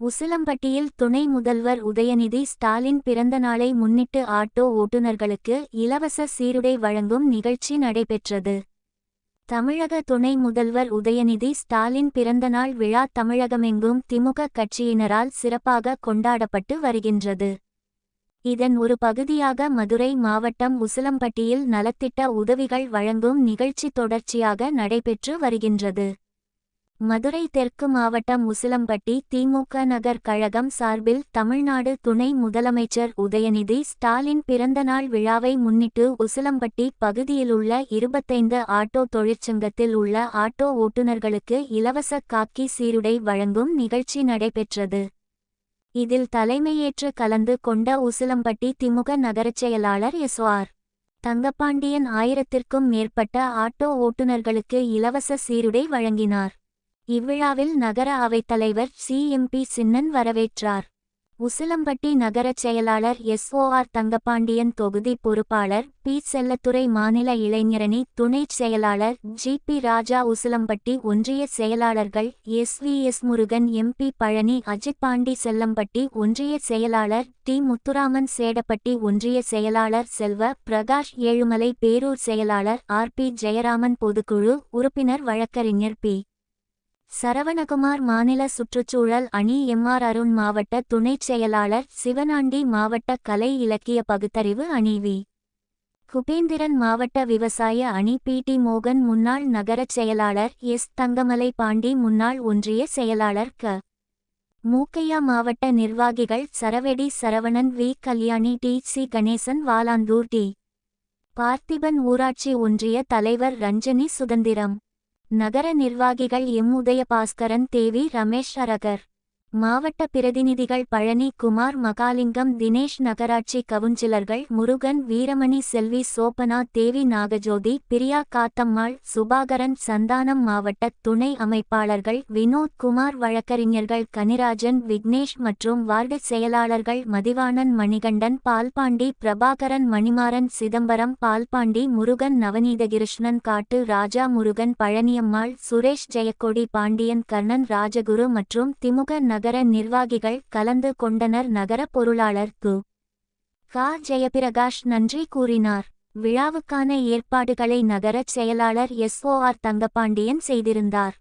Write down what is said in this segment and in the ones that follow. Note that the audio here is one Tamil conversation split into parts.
உசிலம்பட்டியில் துணை முதல்வர் உதயநிதி ஸ்டாலின் பிறந்த நாளை முன்னிட்டு ஆட்டோ ஓட்டுநர்களுக்கு இலவச சீருடை வழங்கும் நிகழ்ச்சி நடைபெற்றது. தமிழக துணை முதல்வர் உதயநிதி ஸ்டாலின் பிறந்தநாள் விழா தமிழகமெங்கும் திமுக கட்சியினரால் சிறப்பாக கொண்டாடப்பட்டு வருகின்றது. இதன் ஒரு பகுதியாக மதுரை மாவட்டம் உசிலம்பட்டியில் நலத்திட்ட உதவிகள் வழங்கும் நிகழ்ச்சி தொடர்ச்சியாக நடைபெற்று வருகின்றது. மதுரை தெற்கு மாவட்டம் உசிலம்பட்டி திமுக நகர் கழகம் சார்பில் தமிழ்நாடு துணை முதலமைச்சர் உதயநிதி ஸ்டாலின் பிறந்தநாள் விழாவை முன்னிட்டு உசிலம்பட்டி பகுதியிலுள்ள இருபத்தைந்து ஆட்டோ தொழிற்சங்கத்தில் உள்ள ஆட்டோ ஓட்டுநர்களுக்கு இலவச காக்கி சீருடை வழங்கும் நிகழ்ச்சி நடைபெற்றது. இதில் தலைமையேற்று கலந்து கொண்ட உசிலம்பட்டி திமுக நகரச் செயலாளர் எஸ்ஆர் தங்கப்பாண்டியன் ஆயிரத்திற்கும் மேற்பட்ட ஆட்டோ ஓட்டுநர்களுக்கு இலவச சீருடை வழங்கினார். இவ்விழாவில் நகர அவைத்தலைவர் சி. எம்பி சின்னன் வரவேற்றார். உசிலம்பட்டி நகரச் செயலாளர் எஸ்ஓஆர் தங்கப்பாண்டியன் தொகுதி பொறுப்பாளர் பி. செல்லத்துறை மாநில இளைஞரணி துணைச் செயலாளர் ஜி. பி. ராஜா உசிலம்பட்டி ஒன்றிய செயலாளர்கள் S. V. S. Murugan MP Palani Ajith Pandi Sellampatti ஒன்றிய செயலாளர் டி. முத்துராமன் சேடப்பட்டி ஒன்றிய செயலாளர் செல்வ பிரகாஷ் ஏழுமலை பேரூர் செயலாளர் ஆர். பி. ஜெயராமன் பொதுக்குழு உறுப்பினர் வழக்கறிஞர் பி. சரவணகுமார் மாநில சுற்றுச்சூழல் அணி எம்ஆர் அருண் மாவட்ட துணைச் செயலாளர் சிவனாண்டி மாவட்ட கலை இலக்கிய பகுத்தறிவு அணி வி. குபேந்திரன் மாவட்ட விவசாய அணி பி. டி. மோகன் முன்னாள் நகரச் செயலாளர் எஸ். தங்கமலை பாண்டி முன்னாள் ஒன்றிய செயலாளர் க. மூக்கையா மாவட்ட நிர்வாகிகள் சரவெடி Saravanan V. Kalyani T. C. Ganesan Valandur T. Parthiban ஊராட்சி ஒன்றிய தலைவர் ரஞ்சனி சுதந்திரம். நகர நிர்வாகிகள் எம். உதயபாஸ்கரன் தேவி ரமேஷ் அரகர். மாவட்ட பிரதிநிதிகள் பழனி குமார் மகாலிங்கம் தினேஷ் நகராட்சி கவுன்சிலர்கள் முருகன் வீரமணி செல்வி சோபனா தேவி நாகஜோதி பிரியா காத்தம்மாள் சுபாகரன் சந்தானம் மாவட்ட துணை அமைப்பாளர்கள் வினோத் குமார் வழக்கறிஞர்கள் கனிராஜன் விக்னேஷ் மற்றும் வார்டு செயலாளர்கள் மதிவாணன் மணிகண்டன் பால்பாண்டி பிரபாகரன் மணிமாறன் சிதம்பரம் பால்பாண்டி முருகன் நவநீதகிருஷ்ணன் காட்டு ராஜா முருகன் பழனியம்மாள் சுரேஷ் ஜெயக்கொடி பாண்டியன் கர்ணன் ராஜகுரு மற்றும் திமுக நகர நிர்வாகிகள் கலந்து கொண்டனர் நகர பொருளாளர் கு. கா. ஜெயபிரகாஷ் நன்றி கூறினார். விழாவுக்கான ஏற்பாடுகளை நகரச் செயலாளர் எஸ்ஓஆர் தங்கபாண்டியன் செய்திருந்தார்.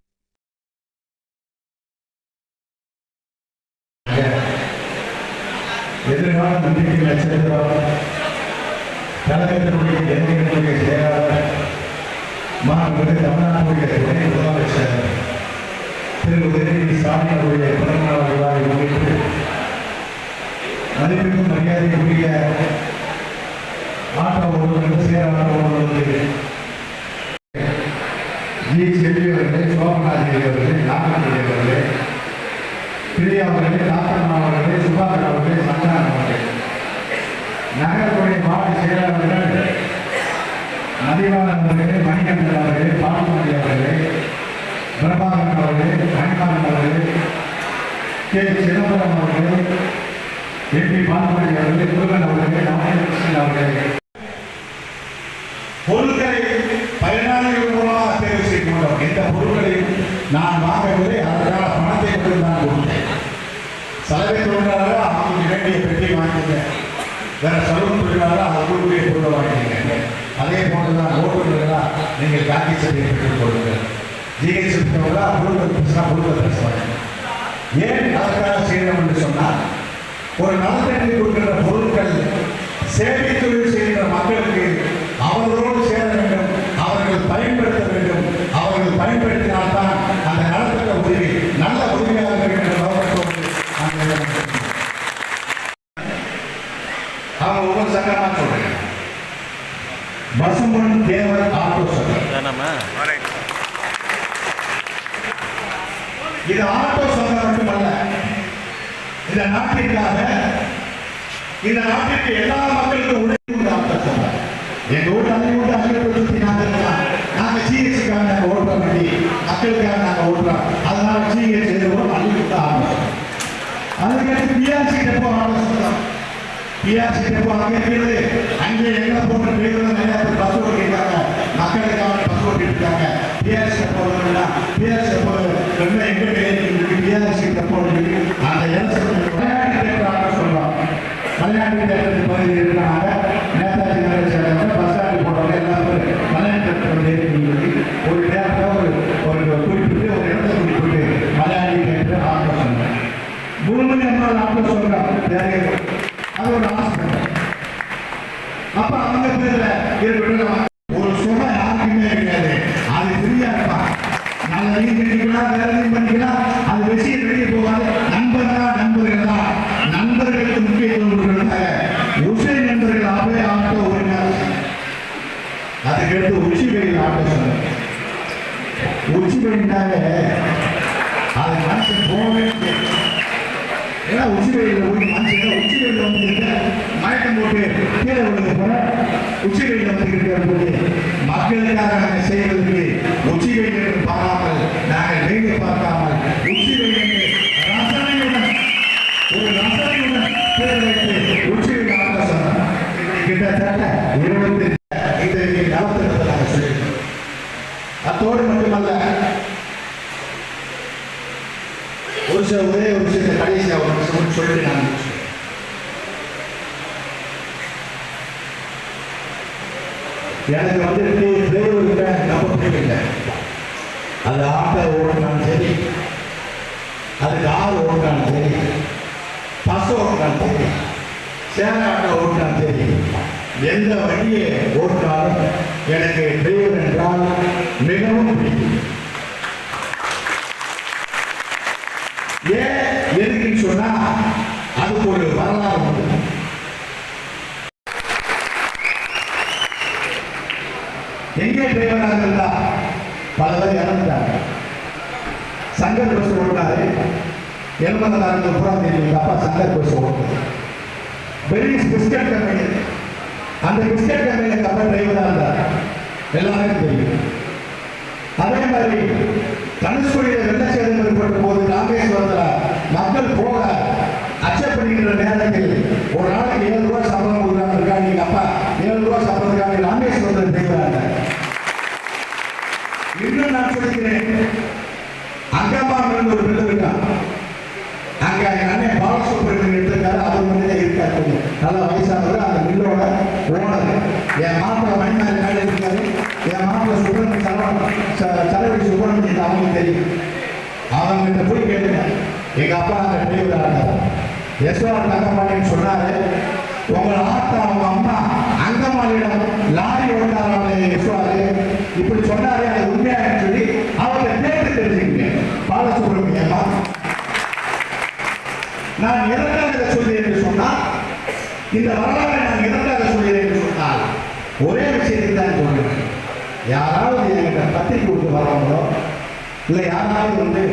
எதிர்கால நம்பிக்கை நட்சத்திரம். கழகத்தினுடைய செயலாளர். மாண்புமிகு தமிழ்நாட்டுடைய துணை முதலமைச்சர். திரு உதயநிதி ஸ்டாலின் அவருடைய பிறந்தநாள் விழாவை முன்னிட்டு மதிப்பிற்கும் மரியாதைக்குரிய ஆட்டோ ஓட்டுநர்கள் சேர ஜி. செல்வி அவர்களே அவர்களே அவர்களே பிரியா அவர்களே அவர்களே சுபாகர் அவர்களே சந்தானம் அவர்களே. மாவட்ட செயலாளர்கள் மதிவாளன் அவர்களே மணிகண்டன் அவர்களே பால்மணி அவர்களே பிரபாகரன் அவர்களே மணிமாறன் அவர்களே கே சிதம்பரம் அவர்களே எம்பி பால்மணி அவர்களே முருகன் அவர்களே ராமகிருஷ்ணன் அவர்களே. பொருட்களை பயனாளிகள் மூலமாக தேர்வு செய்ய மாட்டோம் எந்த பொருட்களையும் நான் வாங்கவில்லை. அதற்கான பணத்தை மட்டும் நான் கொடுத்தேன். சலவை தொழிலாளராக அவங்களுக்கு வேண்டிய பெட்டி வாங்கிட்டேன் வேற சலூன் தொழிலாளர் அவங்களுடைய பொருளை வாங்கிட்டேன் அதே போன்றுதான் ஓட்டுநர்களாக நீங்கள் காக்கி சட்டையை பெற்றுக் கொள்ளுங்கள். ஜிஹெச் இருக்கிறவங்களா பொருள் பேசினா பொருள் பேசுவாங்க ஏன் அதற்காக செய்யணும் என்று சொன்னால் ஒரு நலத்திற்கு கொடுக்கின்ற பொருட்கள் சேவை தொழில் செய்கின்ற மக்களுக்கு அவர்களோடு சேர வேண்டும் அவர்கள் பயன்படுத்த வேண்டும் அவர்கள் பயன்படுத்தினால்தான் அந்த நலத்திட்ட உதவி நல்ல உதவியாக நடத்துகிறோம். அவங்க ஒவ்வொரு சங்கமா சொல்றேன் பசும்பொன் தேவர் ஆட்டோ சங்கம் இது ஆட்டோ சங்கம் இந்த நாட்டிற்காக இந்த நாட்டிற்கு எல்லா மக்களுக்கும் உழைப்பு உண்டாக்கப்பட்டார் எங்க ஊர்ல அதை விட்டு அள்ளி விட்டு நாங்க இருக்கலாம் நாங்க ஜிஹெச்சுக்காக வேண்டி. மக்களுக்காக நாங்க ஓடுறோம் அதனால சிஎஸ் எதுவும் அள்ளி விட்டு அதுக்கடுத்து பிஆர்சி டெப்போ ஆட்டோ சங்கம் பிஆர்சி டெப்போ அங்கே இருக்கிறது. அங்கே எங்களை போன்ற பேருந்து நிறைய பேர் பஸ் ஓட்டிருக்காங்க மக்களுக்காக பஸ் ஓட்டிருக்காங்க இருக்காங்க. பிஆர்சி டெப்போ பிஆர்சி டெப்போ ரெண்டு எங்க மலையாளி தேட்டர் பகுதியில் இருக்கிறாங்க நேதாஜி நகர் சேர்ந்த பஸ் ஸ்டாண்டு போடுறவங்க எல்லாரும் மலையாளி தேட்டர் சொல்லி ஒரு நேரத்தில் ஒரு ஒரு குறிப்பிட்டு ஒரு இடத்தை குறிப்பிட்டு மலையாளி தேட்டர் ஆட்டோ சொன்னாங்க முழுமணி அம்மா ஆட்டோ சொல்றாங்க அது ஒரு ஆசை அப்ப அவங்க பேர்ல இருக்கட்டும் ஒரு சுமை யாருக்குமே இருக்காது. அது ஃப்ரீயா இருப்பான். நல்ல நீங்க கீழே இருக்கிற போது மக்களுக்காக செய்வதற்கு உச்சிகளிடம் எனக்கு வந்து இல்லை ரொம்ப பிடிக்கல அது ஆட்டோ ஓட்டினாலும் சரி அது கார் ஓட்டினாலும் சரி பஸ் ஓட்டினாலும் சரி சேர ஆட்டோ ஓட்டினாலும் சரி எந்த வண்டியை ஓட்டினாலும் எனக்கு டிரைவர் என்றால் மிகவும் பிடிக்கும். ஏன் எதுக்குன்னு சொன்னா அதுக்கு ஒரு வரலாறு உண்டு எங்கே டிரைவராக இருந்தா பல பேர் இறந்துட்டாங்க. சங்கர் பஸ் ஓட்டினாரு. எண்பதாயிரம் பூரா தெரியும் எங்க அப்பா Shankar bus ஓட்டுனாரு. Parry's biscuit company. அந்த பிஸ்கட் கம்பெனியில் எங்க அப்பா டிரைவராக இருந்தார். எல்லாருக்கும் தெரியும். அதே மாதிரி தனுஷ்கோடியில் வெள்ளச்சேதம் ஏற்பட்ட போது ராமேஸ்வரத்தில் மக்கள் போக அச்சப்படுகின்ற நேரத்தில் ஒரு நாளைக்கு ஏழு ரூபாய் சம்பளம் கொடுக்குறாங்க எங்க அப்பா ஏழு ரூபாய் சம்பளத்துக்காக ராமேஸ்வரத்தில் செய்வாங்க இன்னும் ஒரு பிள்ளை இருக்கான் அங்க அண்ணன் பாலசுப்ரமணியன் எடுத்திருக்காரு. அவர் மட்டும் இருக்காரு கொஞ்சம். வயசானவர். அந்த மில்லோட ஓனர். என் மாப்பிள்ள மணிமாரி மேலே இருக்காரு. என் மாப்பிள்ள சுப்பிரமணிய சரவணன் சுப்பிரமணியன் அவங்களுக்கு தெரியும். அவங்ககிட்ட போய் கேளுங்க. எங்க அப்பா அந்த டிரைவரா இருந்தார் யஸ்வரன் தங்கப்பாண்டியன் சொன்னாரு உங்களை ஆத்தா அவங்க அம்மா அங்கம்மாளிடம் லாரி ஓட்டாராலே யஸ்வாரு இப்படி சொன்னாரு அது சொல்லி அவங்க கேட்டு தெரிஞ்சுக்கங்க பாலசுப்ரமணியம்மா நான் எதற்காக இதை சொல்கிறேன் என்று சொன்னால் இந்த வரலாறை நான் எதற்காக சொல்கிறேன் என்று சொன்னால் ஒரே விஷயத்தை தான் சொல்கிறேன். யாராவது என்கிட்ட பத்திரிக்கை கொடுத்து வரவங்களோ இல்லை யாராவது வந்து